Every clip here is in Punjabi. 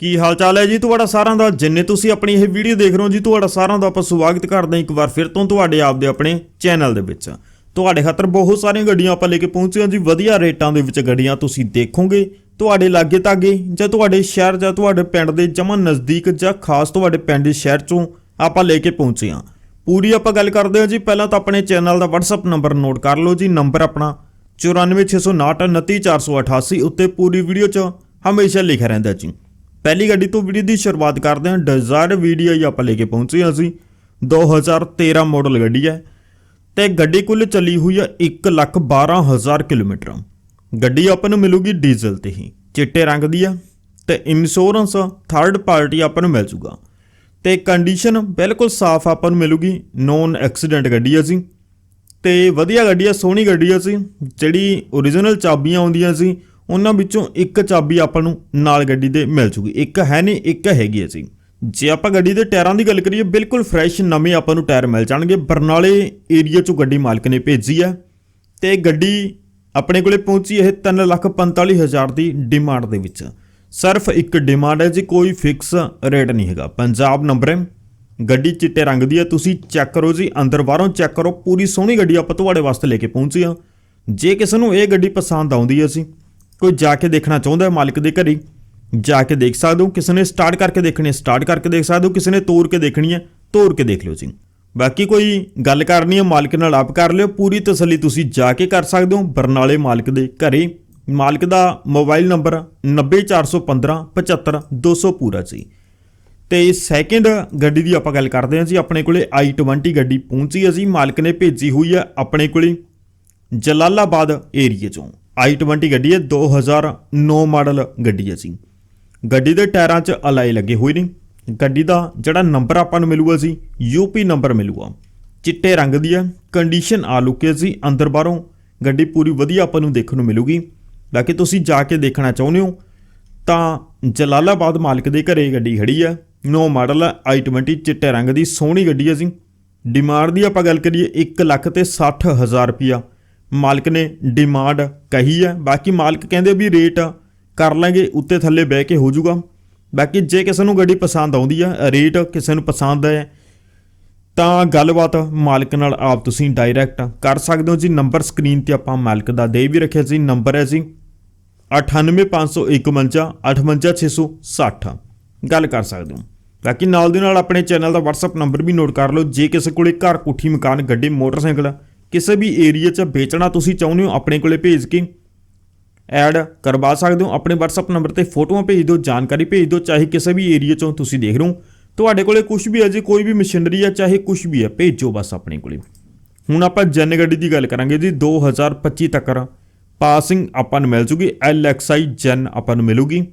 ਕੀ ਹਾਲ ਚਾਲ ਹੈ ਜੀ ਤੁਹਾਡਾ ਸਾਰਿਆਂ ਦਾ? ਜਿੰਨੇ ਤੁਸੀਂ ਆਪਣੀ ਇਹ ਵੀਡੀਓ ਦੇਖ ਰਹੇ ਹੋ ਜੀ, ਤੁਹਾਡਾ ਸਾਰਿਆਂ ਦਾ ਆਪਾਂ ਸਵਾਗਤ ਕਰਦੇ ਹਾਂ ਇੱਕ ਵਾਰ ਫਿਰ ਤੋਂ ਤੁਹਾਡੇ ਆਪ ਦੇ ਆਪਣੇ ਚੈਨਲ ਦੇ ਵਿੱਚ। ਤੁਹਾਡੇ ਖਾਤਰ ਬਹੁਤ ਸਾਰੀਆਂ ਗੱਡੀਆਂ ਆਪਾਂ ਲੈ ਕੇ ਪਹੁੰਚੇ ਹਾਂ ਜੀ, ਵਧੀਆ ਰੇਟਾਂ ਦੇ ਵਿੱਚ ਗੱਡੀਆਂ ਤੁਸੀਂ ਦੇਖੋਗੇ। ਤੁਹਾਡੇ ਲਾਗੇ ਤਾਗੇ ਜਾਂ ਤੁਹਾਡੇ ਸ਼ਹਿਰ ਜਾਂ ਤੁਹਾਡੇ ਪਿੰਡ ਦੇ ਜਮਾਂ ਨਜ਼ਦੀਕ ਜਾਂ ਖਾਸ ਤੁਹਾਡੇ ਪਿੰਡ ਦੇ ਸ਼ਹਿਰ ਚੋਂ ਆਪਾਂ ਲੈ ਕੇ ਪਹੁੰਚੇ ਹਾਂ। ਪੂਰੀ ਆਪਾਂ ਗੱਲ ਕਰਦੇ ਹਾਂ ਜੀ, ਪਹਿਲਾਂ ਤਾਂ ਆਪਣੇ ਚੈਨਲ ਦਾ WhatsApp ਨੰਬਰ ਨੋਟ ਕਰ ਲਓ ਜੀ, ਨੰਬਰ ਆਪਣਾ 9469299488 ਉੱਤੇ ਪੂਰੀ ਵੀਡੀਓ 'ਚ ਹਮੇਸ਼ਾ ਲਿਖਿਆ ਰਹਿੰਦਾ ਜੀ। ਪਹਿਲੀ ਗੱਡੀ ਤੋਂ ਵੀਡੀਓ ਦੀ ਸ਼ੁਰੂਆਤ ਕਰਦੇ ਹਾਂ। ਡਿਜ਼ਾਇਰ ਵੀਡੀਓ ਹੀ ਆਪਾਂ ਲੈ ਕੇ ਪਹੁੰਚੇ ਹਾਂ ਅਸੀਂ। 2013 ਮਾਡਲ ਗੱਡੀ ਹੈ ਤੇ ਗੱਡੀ ਕੁੱਲ ਚੱਲੀ ਹੋਈ ਹੈ 112000 ਕਿਲੋਮੀਟਰ। ਗੱਡੀ ਆਪਾਂ ਨੂੰ ਮਿਲੂਗੀ ਡੀਜ਼ਲ ਤੇ ਹੀ। ਚਿੱਟੇ ਰੰਗ ਦੀ ਆ ਤੇ ਇੰਸ਼ੋਰੈਂਸ ਥਰਡ ਪਾਰਟੀ ਆਪਾਂ ਨੂੰ ਮਿਲ ਜੂਗਾ। ਤੇ ਕੰਡੀਸ਼ਨ ਬਿਲਕੁਲ ਸਾਫ਼ ਆਪਾਂ ਨੂੰ ਮਿਲੂਗੀ। ਨੋਨ ਐਕਸੀਡੈਂਟ ਗੱਡੀ ਆ ਜੀ। ਤੇ ਵਧੀਆ ਗੱਡੀ ਆ ਸੋਹਣੀ ਗੱਡੀ ਆ ਸੀ ਜਿਹੜੀ origignal ਚਾਬੀਆਂ ਆਉਂਦੀਆਂ ਸੀ ਉਹਨਾਂ ਵਿੱਚੋਂ ਇੱਕ ਚਾਬੀ ਆਪਾਂ ਨੂੰ ਨਾਲ ਗੱਡੀ ਦੇ ਮਿਲ ਜੂਗੀ। ਇੱਕ ਹੈ ਨਹੀਂ, ਇੱਕ ਹੈਗੀ ਹੈ ਜੀ। ਜੇ ਆਪਾਂ ਗੱਡੀ ਦੇ ਟਾਇਰਾਂ ਦੀ ਗੱਲ ਕਰੀਏ, ਬਿਲਕੁਲ ਫਰੈਸ਼ ਨਵੇਂ ਆਪਾਂ ਨੂੰ ਟਾਇਰ ਮਿਲ ਜਾਣਗੇ। ਬਰਨਾਲੇ ਏਰੀਆ ਚੋਂ ਗੱਡੀ ਮਾਲਕ ਨੇ ਭੇਜੀ ਆ ਤੇ ਗੱਡੀ ਆਪਣੇ ਕੋਲੇ ਪਹੁੰਚੀ ਇਹ 345000 ਦੀ ਡਿਮਾਂਡ ਦੇ ਵਿੱਚ। ਸਿਰਫ ਇੱਕ ਡਿਮਾਂਡ ਹੈ ਜੀ, ਕੋਈ ਫਿਕਸ ਰੇਟ ਨਹੀਂ ਹੈਗਾ। ਪੰਜਾਬ ਨੰਬਰ ਹੈ। ਗੱਡੀ ਚਿੱਟੇ ਰੰਗ ਦੀ ਹੈ, ਤੁਸੀਂ ਚੈੱਕ ਕਰੋ ਜੀ, ਅੰਦਰ ਬਾਹਰੋਂ ਚੈੱਕ ਕਰੋ। ਪੂਰੀ ਸੋਹਣੀ ਗੱਡੀ ਆਪਾਂ ਤੁਹਾਡੇ ਵਾਸਤੇ ਲੈ ਕੇ ਪਹੁੰਚੀ ਹਾਂ। ਜੇ ਕਿਸੇ ਨੂੰ ਇਹ ਗੱਡੀ ਪਸੰਦ ਆਉਂਦੀ ਹੈ ਜੀ ਕੋਈ ਜਾ ਕੇ ਦੇਖਣਾ ਚਾਹੁੰਦਾ ਹੈ ਮਾਲਕ ਦੇ ਘਰੇ? ਜਾ ਕੇ ਦੇਖ ਸਕਦੇ ਹੋ? ਕਿਸੇ ਨੇ ਸਟਾਰਟ ਕਰਕੇ ਦੇਖਣੀ ਹੈ ਸਟਾਰਟ ਕਰਕੇ ਦੇਖ ਸਕਦੇ ਹੋ? ਕਿਸੇ ਨੇ ਤੋੜ ਕੇ ਦੇਖਣੀ ਹੈ ਤੋੜ ਕੇ ਦੇਖ ਲਿਓ ਜੀ। ਬਾਕੀ ਕੋਈ ਗੱਲ ਕਰਨੀ ਹੈ, ਮਾਲਕ ਨਾਲ ਆਪ ਕਰ ਲਿਓ। ਪੂਰੀ ਤਸੱਲੀ ਤੁਸੀਂ ਜਾ ਕੇ ਕਰ ਸਕਦੇ ਹੋ, ਬਰਨਾਲੇ ਮਾਲਕ ਦੇ ਘਰੇ। ਮਾਲਕ ਦਾ ਮੋਬਾਈਲ ਨੰਬਰ 90415 75200 ਪੂਰਾ ਜੀ। ਤੇ ਸੈਕਿੰਡ ਗੱਡੀ ਦੀ ਆਪਾਂ ਗੱਲ ਕਰਦੇ ਹਾਂ ਜੀ। ਆਪਣੇ ਕੋਲੇ i20 ਗੱਡੀ ਪਹੁੰਚੀ ਹੈ ਜੀ। ਮਾਲਕ ਨੇ ਭੇਜੀ ਹੋਈ ਹੈ ਆਪਣੇ ਕੋਲੇ ਜਲਾਲਾਬਾਦ ਏਰੀਏ ਚੋਂ। I20 ਗੱਡੀ ਹੈ 2009 ਮਾਡਲ ਗੱਡੀ ਹੈ ਜੀ। ਗੱਡੀ ਦੇ ਟਾਇਰਾਂ 'ਚ ਅਲਾਈ ਲੱਗੇ ਹੋਏ ਨੇ। ਗੱਡੀ ਦਾ ਜਿਹੜਾ ਨੰਬਰ ਆਪਾਂ ਨੂੰ ਮਿਲੂਗਾ ਜੀ, ਯੂਪੀ ਨੰਬਰ ਮਿਲੂਗਾ। ਚਿੱਟੇ ਰੰਗ ਦੀ ਹੈ ਕੰਡੀਸ਼ਨ ਆ ਲੁਕੇ ਜੀ, ਅੰਦਰ ਬਾਹਰੋਂ ਗੱਡੀ ਪੂਰੀ ਵਧੀਆ ਆਪਾਂ ਨੂੰ ਦੇਖਣ ਨੂੰ ਮਿਲੂਗੀ। ਬਾਕੀ ਤੁਸੀਂ ਜਾ ਕੇ ਦੇਖਣਾ ਚਾਹੁੰਦੇ ਹੋ, ਤਾਂ ਜਲਾਲਾਬਾਦ ਮਾਲਕ ਦੇ ਘਰੇ ਗੱਡੀ ਖੜੀ ਹੈ। ਨੋ ਮਾਡਲ ਹੈ i20 ਚਿੱਟੇ ਰੰਗ ਦੀ, ਸੋਹਣੀ ਗੱਡੀ ਹੈ ਜੀ। ਡਿਮਾਂਡ ਦੀ ਆਪਾਂ ਗੱਲ ਕਰੀਏ 1 ਲੱਖ ਤੇ 60000 ਰੁਪਿਆ ਮਾਲਕ ਨੇ ਡਿਮਾਂਡ ਕਹੀ ਹੈ। ਬਾਕੀ ਮਾਲਕ ਕਹਿੰਦੇ ਵੀ ਰੇਟ ਕਰ ਲਾਂਗੇ, ਉੱਤੇ ਥੱਲੇ ਬਹਿ ਕੇ ਹੋ ਜਾਊਗਾ। ਬਾਕੀ ਜੇ ਕਿਸੇ ਨੂੰ ਗੱਡੀ ਪਸੰਦ ਆਉਂਦੀ ਆ ਰੇਟ ਕਿਸੇ ਨੂੰ ਪਸੰਦ ਹੈ, ਤਾਂ ਗੱਲਬਾਤ ਮਾਲਕ ਨਾਲ ਆਪ ਤੁਸੀਂ ਡਾਇਰੈਕਟ ਕਰ ਸਕਦੇ ਹੋ ਜੀ। ਨੰਬਰ ਸਕਰੀਨ ਤੇ ਆਪਾਂ ਮਾਲਕ ਦਾ ਦੇ ਵੀ ਰੱਖਿਆ ਜੀ ਨੰਬਰ ਹੈ ਜੀ 98551 58660 ਗੱਲ ਕਰ ਸਕਦੇ ਹੋ। ਬਾਕੀ ਨਾਲ ਦੇ ਨਾਲ ਆਪਣੇ ਚੈਨਲ ਦਾ WhatsApp ਨੰਬਰ ਵੀ ਨੋਟ ਕਰ ਲਓ। ਜੇ ਕਿਸੇ ਕੋਲੇ ਘਰ ਕੋਠੀ ਮਕਾਨ, ਗੱਡੀ, ਮੋਟਰਸਾਈਕਲ ਕਿਸੇ ਵੀ ਏਰੀਆ 'ਚ ਵੇਚਣਾ ਤੁਸੀਂ ਚਾਹੁੰਦੇ ਹੋ, ਆਪਣੇ ਕੋਲੇ ਭੇਜ ਕੇ ਐਡ ਕਰਵਾ ਸਕਦੇ ਹੋ। ਆਪਣੇ WhatsApp ਨੰਬਰ ਤੇ ਫੋਟੋਆਂ ਭੇਜ ਦਿਓ, ਜਾਣਕਾਰੀ ਭੇਜ ਦਿਓ, ਚਾਹੇ ਕਿਸੇ ਵੀ ਏਰੀਆ 'ਚੋਂ ਤੁਸੀਂ ਦੇਖ ਰਹੇ ਹੋ। ਤੁਹਾਡੇ ਕੋਲੇ ਕੁਝ ਵੀ ਹੈ ਜੀ, ਕੋਈ ਵੀ ਮਸ਼ੀਨਰੀ ਹੈ, ਚਾਹੇ ਕੁਝ ਵੀ ਹੈ, ਭੇਜੋ ਬਸ ਆਪਣੇ ਕੋਲੇ। ਹੁਣ ਆਪਾਂ ਜਨ ਗੱਡੀ ਦੀ ਗੱਲ ਕਰਾਂਗੇ ਜੀ 2025 ਤੱਕ ਪਾਸਿੰਗ ਆਪਾਂ ਨੂੰ ਮਿਲ ਜੂਗੀ, LXI ਜਨ ਆਪਾਂ ਨੂੰ ਮਿਲੂਗੀ।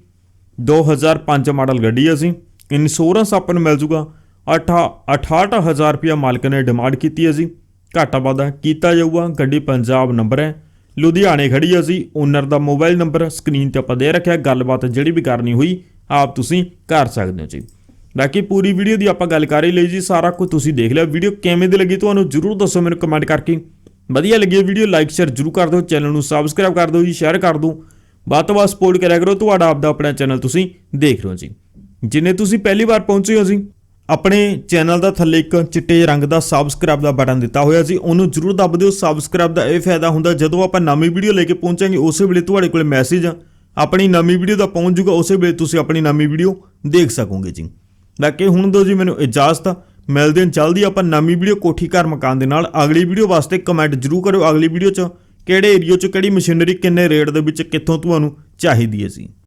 2005 ਮਾਡਲ ਗੱਡੀ ਹੈ ਜੀ ਇੰਸ਼ੋਰੈਂਸ ਆਪਾਂ ਨੂੰ ਮਿਲ ਜੂਗਾ। 8 68000 ਰੁਪਇਆ ਮਾਲਕ ਨੇ ਡਿਮਾਂਡ ਕੀਤੀ ਹੈ ਜੀ। ਘਾਟਾ ਵਾਧਾ ਕੀਤਾ ਜਾਊਗਾ। ਗੱਡੀ ਪੰਜਾਬ ਨੰਬਰ ਹੈ। ਲੁਧਿਆਣੇ ਖੜੀ ਅਸੀਂ। ਓਨਰ ਦਾ ਮੋਬਾਈਲ ਨੰਬਰ ਸਕਰੀਨ ਤੇ ਆਪਾਂ ਦੇ ਰੱਖਿਆ। ਗੱਲਬਾਤ ਜਿਹੜੀ ਵੀ ਕਰਨੀ ਹੋਈ, ਆਪ ਤੁਸੀਂ ਕਰ ਸਕਦੇ ਹੋ ਜੀ। ਬਾਕੀ ਪੂਰੀ ਵੀਡੀਓ ਦੀ ਆਪਾਂ ਗੱਲ ਕਰ ਹੀ ਲਈ ਜੀ। ਸਾਰਾ ਕੁਝ ਤੁਸੀਂ ਦੇਖ ਲਿਆ। ਵੀਡੀਓ ਕਿਵੇਂ ਦੀ ਲੱਗੀ ਤੁਹਾਨੂੰ ਜਰੂਰ ਦੱਸੋ ਮੈਨੂੰ ਕਮੈਂਟ ਕਰਕੇ। ਵਧੀਆ ਲੱਗੀ ਵੀਡੀਓ ਲਾਈਕ ਸ਼ੇਅਰ ਜਰੂਰ ਕਰ ਦਿਓ। ਚੈਨਲ ਨੂੰ ਸਬਸਕ੍ਰਾਈਬ ਕਰ ਦਿਓ ਜੀ। ਸ਼ੇਅਰ ਕਰ ਦਿਓ ਵੱਧ ਤੋਂ ਵੱਧ ਸਪੋਰਟ ਕਰਿਆ ਕਰੋ। ਤੁਹਾਡਾ ਆਪਦਾ ਆਪਣਾ ਚੈਨਲ ਤੁਸੀਂ ਦੇਖ ਰਹੇ ਹੋ ਜੀ। ਜਿੰਨੇ ਤੁਸੀਂ ਪਹਿਲੀ ਵਾਰ ਪਹੁੰਚੇ ਹੋ ਜੀ ਆਪਣੇ ਚੈਨਲ ਦਾ ਥੱਲੇ ਇੱਕ ਚਿੱਟੇ ਰੰਗ ਦਾ ਸਬਸਕ੍ਰਾਈਬ ਦਾ ਬਟਨ ਦਿੱਤਾ ਹੋਇਆ ਸੀ, ਉਹਨੂੰ ਜਰੂਰ ਦੱਬ ਦਿਓ। ਸਬਸਕ੍ਰਾਈਬ ਦਾ ਇਹ ਫਾਇਦਾ ਹੁੰਦਾ, ਜਦੋਂ ਆਪਾਂ ਨਵੀਂ ਵੀਡੀਓ ਲੈ ਕੇ ਪਹੁੰਚਾਂਗੇ, ਉਸੇ ਵੇਲੇ ਤੁਹਾਡੇ ਕੋਲ ਮੈਸੇਜ ਆਪਣੀ ਨਵੀਂ ਵੀਡੀਓ ਦਾ ਪਹੁੰਚ ਜੂਗਾ ਉਸੇ ਵੇਲੇ ਤੁਸੀਂ ਆਪਣੀ ਨਵੀਂ ਵੀਡੀਓ ਦੇਖ ਸਕੋਗੇ ਜੀ। ਬਾਕੀ ਹੁਣ ਦੋ ਜੀ, ਮੈਨੂੰ ਇਜਾਜ਼ਤ। ਮਿਲਦੇ ਹਾਂ ਜਲਦੀ, ਆਪਾਂ ਨਵੀਂ ਵੀਡੀਓ ਕੋਠੀ ਘਰ ਮਕਾਨ ਦੇ ਨਾਲ। ਅਗਲੀ ਵੀਡੀਓ ਵਾਸਤੇ ਕਮੈਂਟ ਜਰੂਰ ਕਰਿਓ। ਅਗਲੀ ਵੀਡੀਓ 'ਚ ਕਿਹੜੇ ਏਰੀਆ 'ਚ, ਕਿਹੜੀ ਮਸ਼ੀਨਰੀ ਕਿੰਨੇ ਰੇਟ ਦੇ ਵਿੱਚ, ਕਿੱਥੋਂ ਤੁਹਾਨੂੰ ਚਾਹੀਦੀ ਹੈ ਜੀ।